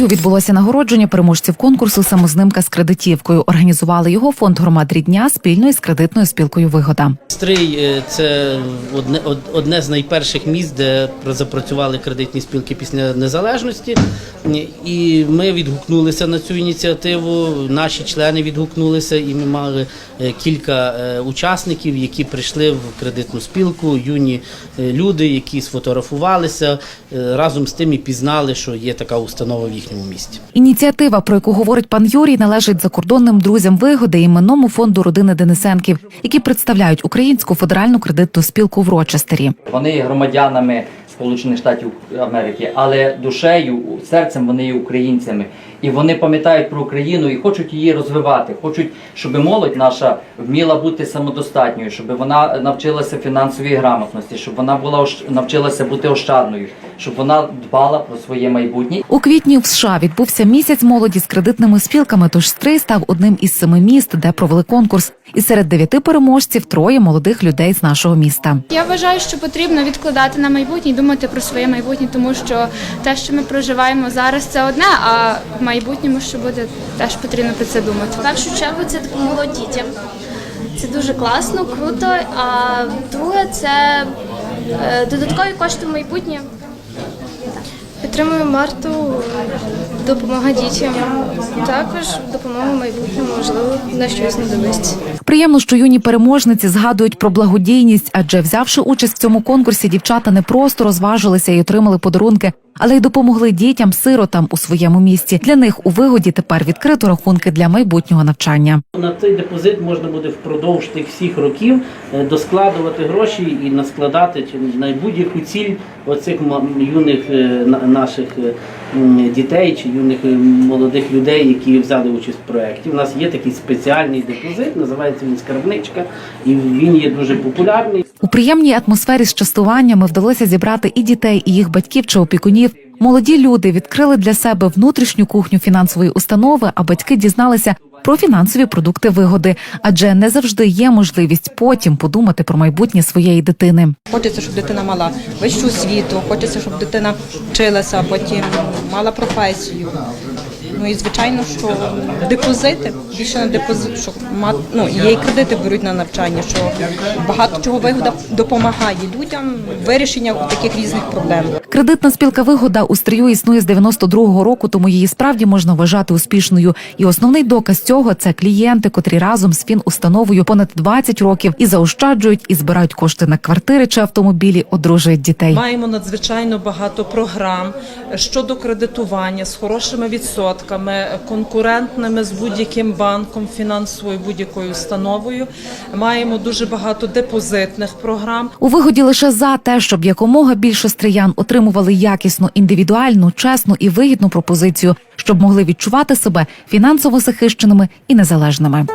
стрию відбулося нагородження переможців конкурсу Самознимка з кредитівкою. Організували його фонд громад рідня спільно із кредитною спілкою Вигода. Стрий це одне, одне з найперших місць, де запрацювали кредитні спілки після незалежності. І ми відгукнулися на цю ініціативу. Наші члени відгукнулися, і ми мали е, кілька е, учасників, які прийшли в кредитну спілку, юні е, люди, які сфотографувалися разом з тим і пізнали, що є така установа в їхньому місті. Ініціатива, про яку говорить пан Юрій, належить закордонним друзям вигоди і іменному фонду родини Денисенків, які представляють українську федеральну кредитну спілку в Рочестері. Вони є громадянами Сполучених Штатів Америки, але душею, серцем вони є українцями. І вони пам'ятають про Україну і хочуть її розвивати. Хочуть, щоб молодь наша вміла бути самодостатньою, щоб вона навчилася фінансовій грамотності, щоб вона була навчилася бути ощадною, щоб вона дбала про своє майбутнє У квітні в США відбувся місяць молоді з кредитними спілками. Тож стрий став одним із семи міст, де провели конкурс. І серед дев'яти переможців троє молодих людей з нашого міста. Я вважаю, що потрібно відкладати на майбутнє і думати про своє майбутнє, тому що те, що ми проживаємо зараз, це одне, а в майбутньому, що буде, теж потрібно про це думати. В першу чергу це допомогло дітям. Це дуже класно, круто. А друге це е, додаткові кошти в майбутнє. Підтримую Марту, допомога дітям. Також допомога майбутньому, можливо, на щось знадобиться. Приємно, що юні переможниці згадують про благодійність, адже взявши участь в цьому конкурсі, дівчата не просто розважилися і отримали подарунки, але й допомогли дітям-сиротам у своєму місті. Для них у вигоді тепер відкрито рахунки для майбутнього навчання. На цей депозит можна буде впродовж тих всіх років е, доскладувати гроші і наскладати на будь-яку ціль оцих юних е, наших е, дітей чи юних молодих людей, які взяли участь в проєкті. У нас є такий спеціальний депозит, називається він скарбничка, і він є дуже популярний. У приємній атмосфері з частуваннями вдалося зібрати і дітей, і їх батьків чи опікунів. Молоді люди відкрили для себе внутрішню кухню фінансової установи, а батьки дізналися про фінансові продукти вигоди, адже не завжди є можливість потім подумати про майбутнє своєї дитини. Хочеться, щоб дитина мала вищу освіту, хочеться, щоб дитина вчилася, потім мала професію. Ну і звичайно, що депозити більше на депозит, що мат, ну, є і кредити беруть на навчання, що багато чого вигода допомагає людям в вирішенні таких різних проблем. Кредитна спілка вигода у стрію існує з 92-го року, тому її справді можна вважати успішною. І основний доказ цього це клієнти, котрі разом з фінустановою понад 20 років і заощаджують, і збирають кошти на квартири чи автомобілі, одружують дітей. Маємо надзвичайно багато програм щодо кредитування з хорошими відсотками, конкурентними з будь-яким банком, фінансовою будь-якою установою. Маємо дуже багато депозитних програм. У вигоді лише за те, щоб якомога більше стриян отримували якісну, індивідуальну, чесну і вигідну пропозицію, щоб могли відчувати себе фінансово захищеними і незалежними.